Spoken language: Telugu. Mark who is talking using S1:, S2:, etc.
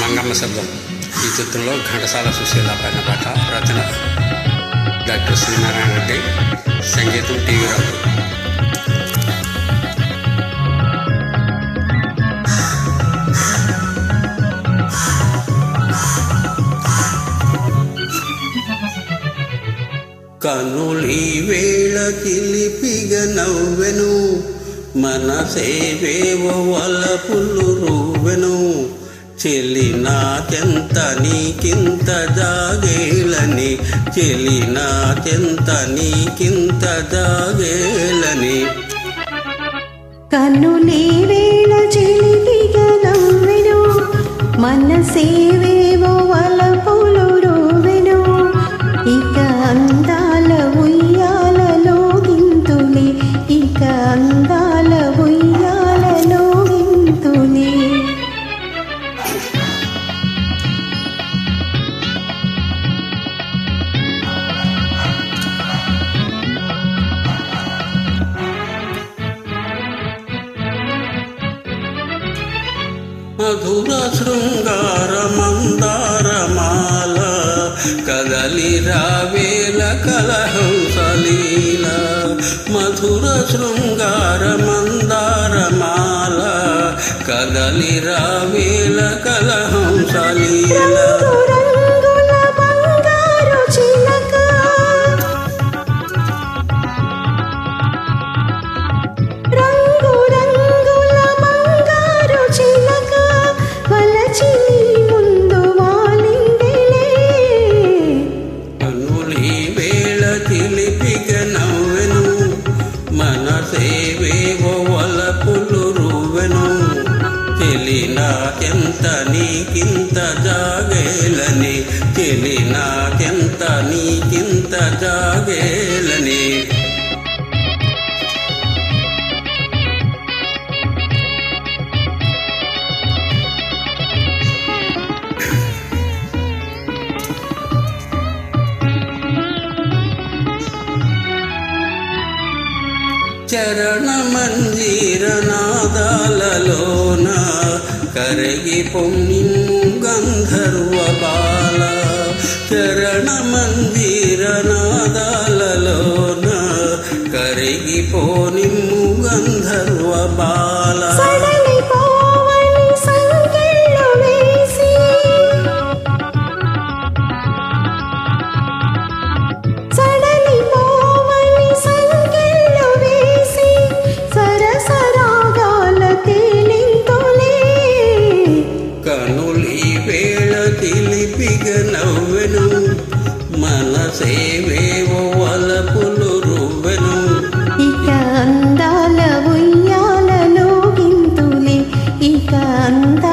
S1: మంగమ్మ శబ్దం. ఈ చిత్రంలో ఘంటసాల సుశీల పైన పాట రచన డాక్టర్ శ్రీనారాయణ రెడ్డి. సంగీతం టీవీ రావు
S2: కనులి వేళ కిలిపిగ నవ్వెను. మనసేవేవ వలపులు రువ్వెను. చెలి నాకెంత నీకింత జాగేలని చెలి నాకెంత నీకింత జాగేలని
S3: కన్నులే వేళ చిలిపిగా నవ్వెను మనసేవేవో
S2: మధుర శృంగార మందారమాల కదలి రావేల కలహంసలీల మధుర శృంగార మందారమాల కదలి రావేల కల చిలిపిగ నవ్వెను మనసేవేవో వలపులు రువ్వెను. చెలి నీకింత జాగేలని చెలి నాకెంత నీకింత జాగేలని. చరణ మందిర నాదాలలోన కరగి పొమ్మిము గంధర్వ బాల చరణ
S3: మందిర
S2: కనులి వేళ తిలిపిగ నవ్వెను. మనసేవేవో వలపులు రువ్వెను.
S3: ఇక అందాల ఉయ్యాలలో గింతులే ఇక అందాల